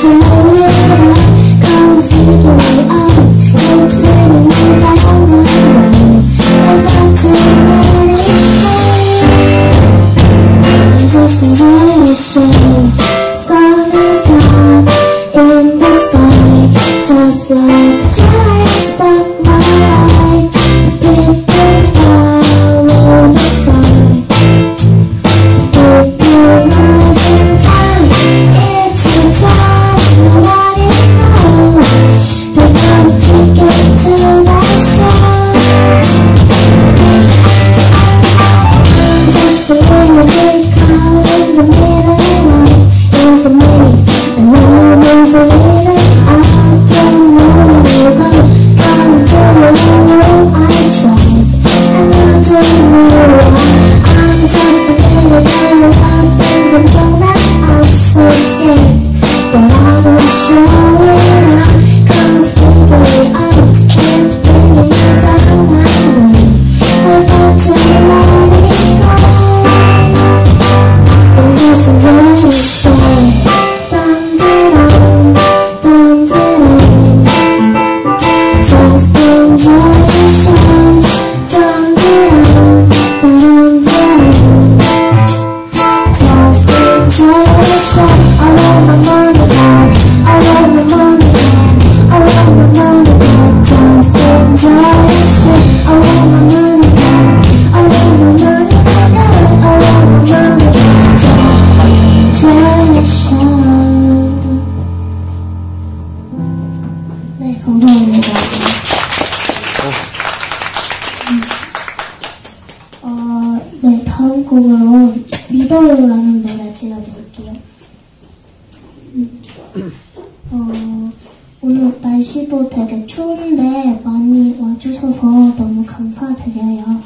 Listen. 다음 곡으로 믿어요라는 노래 들려드릴게요. 음. 어, 오늘 날씨도 되게 추운데 많이 와주셔서 너무 감사드려요.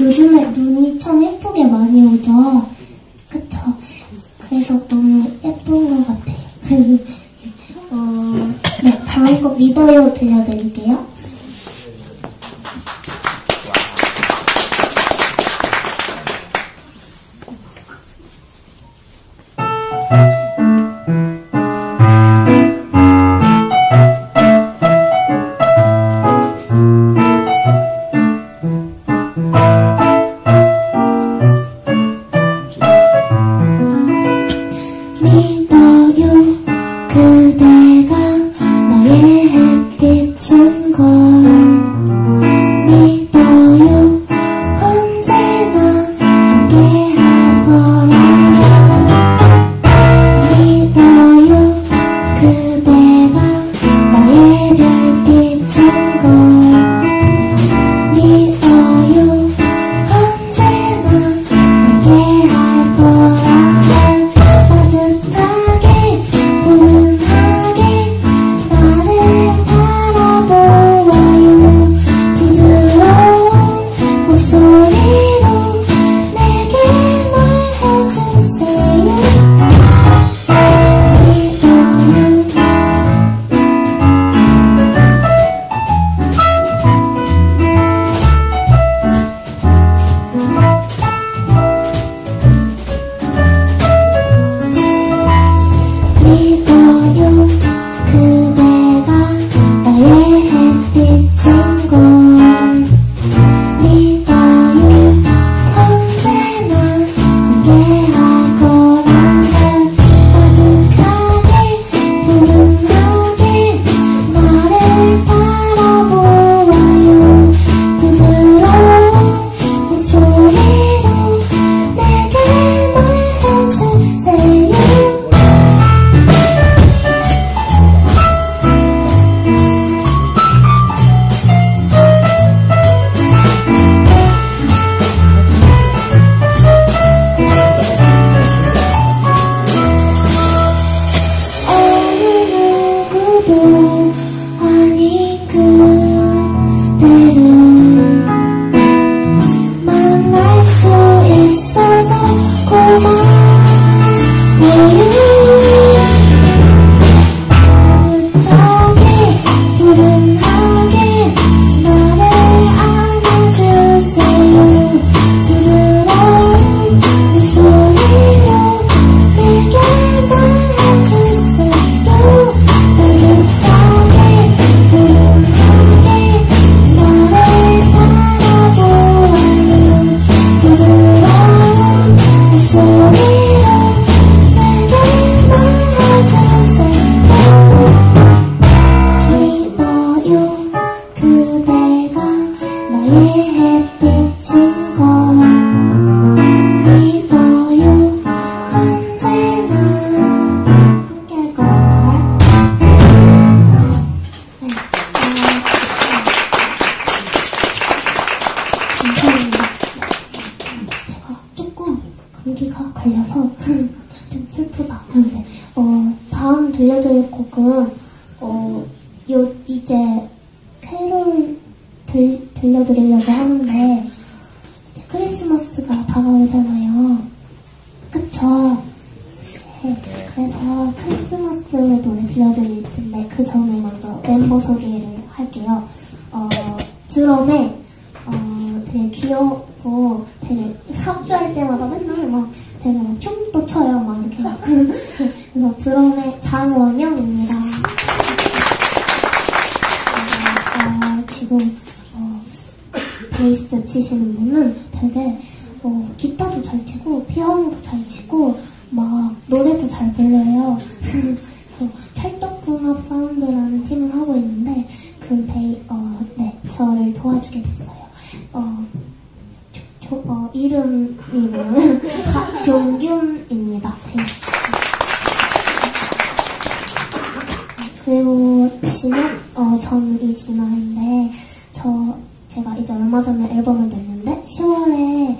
요즘에 눈이 참 예쁘게 많이 오죠? 그쵸? 그래서 너무 예쁜 것 같아요. 어, 네, 다음 곡 믿어요 들려드릴게요. 들려드릴 곡은 어, 요 이제 캐롤 들, 들려드리려고 하는데 이제 크리스마스가 다가오잖아요. 그쵸? 네, 그래서 크리스마스 노래 들려드릴 텐데 그 전에 먼저 멤버 소개를 할게요. 어, 드럼에 어, 되게 귀엽고 되게 합주할 때마다 맨날 막 되게 막 춤도 춰요. 막 이렇게 막. 그래서 드럼의 장원영입니다. 어, 지금 어, 베이스 치시는 분은 되게 어, 기타도 잘 치고 피아노도 잘 치고 막 노래도 잘 불러요. 그래서 찰떡궁합 사운드라는 팀을 하고 있는데 그 베이 어, 네 저를 도와주게 됐어요. 어, 조, 조- 어, 이름이 뭐냐면 박종균입니다. 네. 그리고 진아, 어, 전 이진아인데, 저, 제가 이제 얼마 전에 앨범을 냈는데, 10월에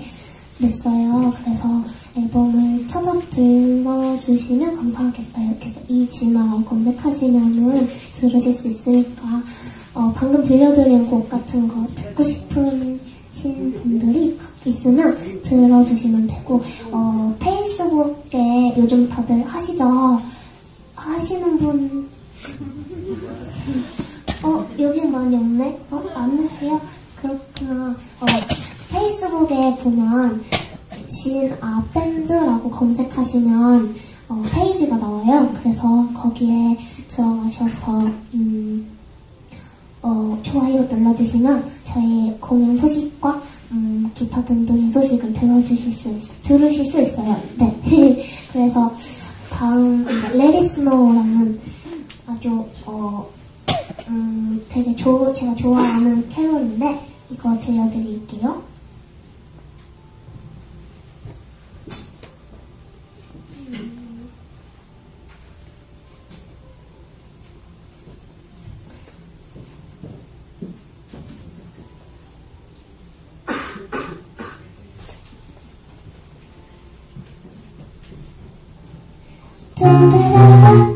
냈어요. 그래서 앨범을 찾아 들어주시면 감사하겠어요. 그래서 이 진아라고 검색하시면은 들으실 수 있으니까, 어, 방금 들려드린 곡 같은 거 듣고 싶은 신 분들이 있으면 들어주시면 되고, 어, 페이스북에 요즘 다들 하시죠? 하시는 분 어, 여기 많이 없네? 어, 안 내세요? 그렇구나. 어, 페이스북에 보면, 진아 밴드라고 검색하시면, 어, 페이지가 나와요. 그래서 거기에 들어가셔서, 음, 어, 좋아요 눌러주시면 저희 공연 소식과 음, 기타 등등의 소식을 들어주실 수 있, 들으실 수 있어요. 네. 그래서 다음 Snow라는 아주 어, 음, 되게 조, 제가 좋아하는 캐롤인데 이거 들려드릴게요. so that I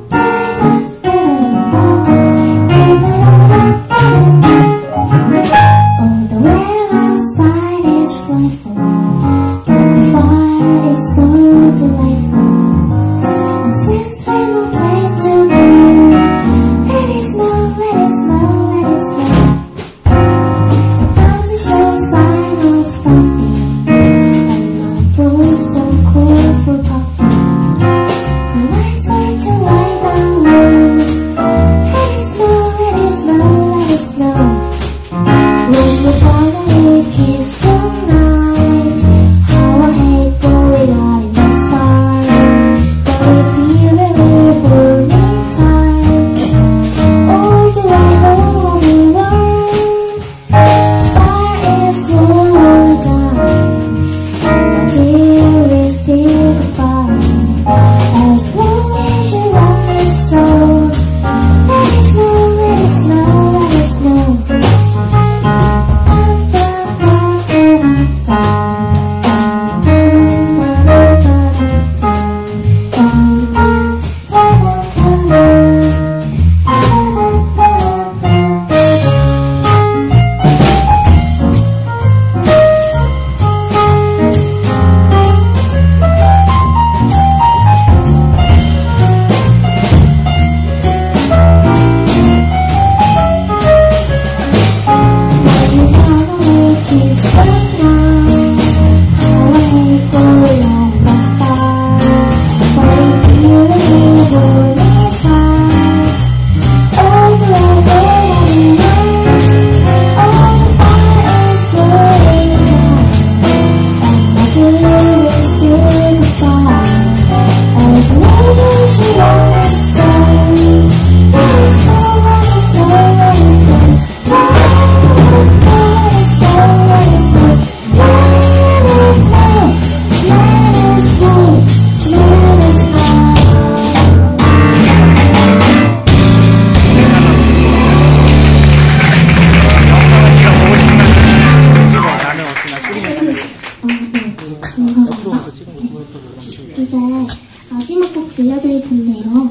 들려드릴 텐데요.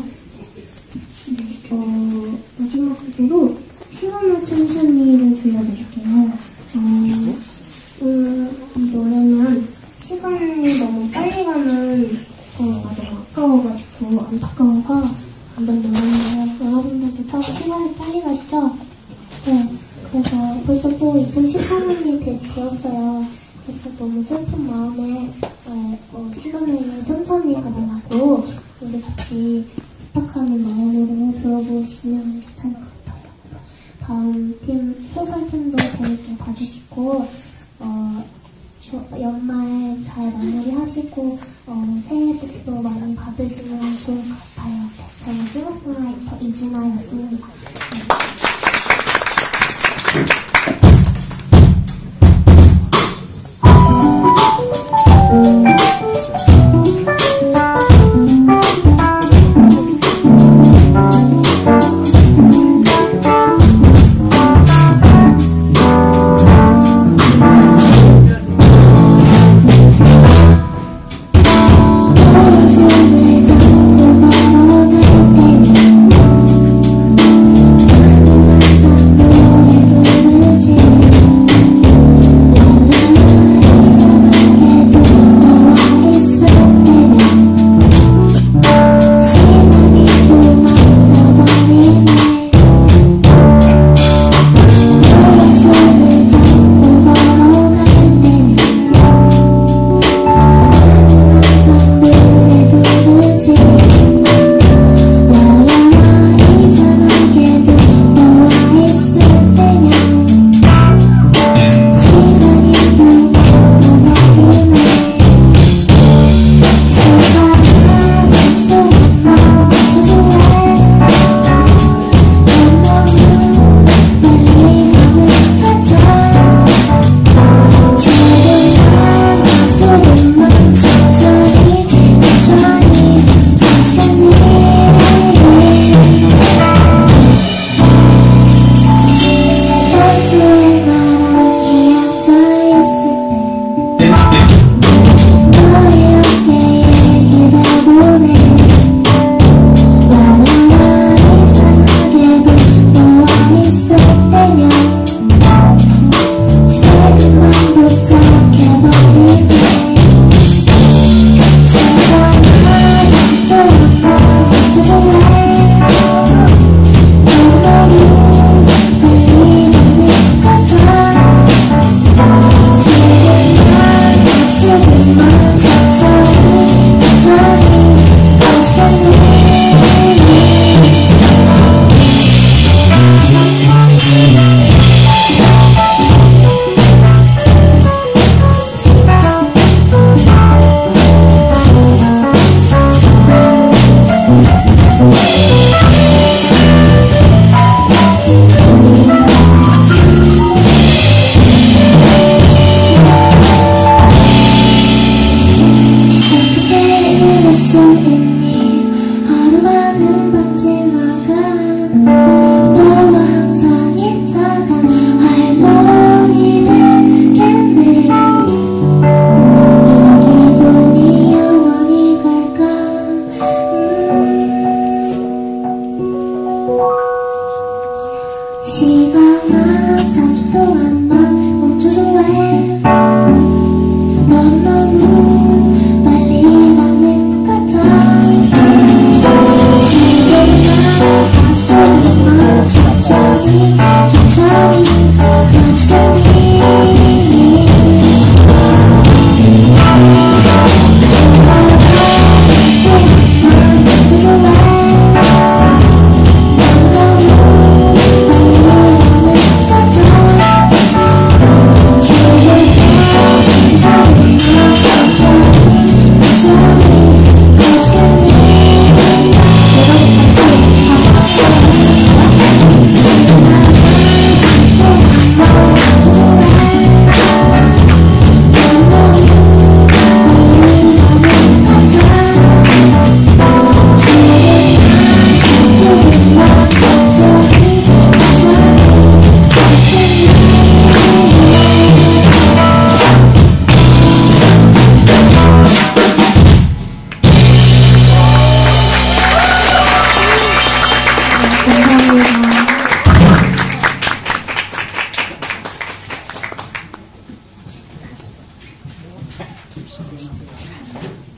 네, 어, 마지막 곡으로 시간을 천천히를 들려드릴게요. 어, 음, 이 노래는 시간이 너무 빨리 가는 거가 너무 아까워가지고 안타까워서 만든 노래인데요. 여러분들도 참 시간이 빨리 가시죠? 네, 그래서 벌써 또 2013년이 되었어요. 그래서 너무 슬픈 마음에 시간을 천천히 가달라고 우리 같이 부탁하는 마음으로 들어보시면 괜찮을 것 같아요. 그래서 다음 팀 소설팀도 재밌게 봐주시고 어, 저- 연말 잘 마무리하시고 어, 새해 복도 많이 받으시면 좋을 것 같아요. 저는 싱어송라이터 이진아였습니다. 네. Something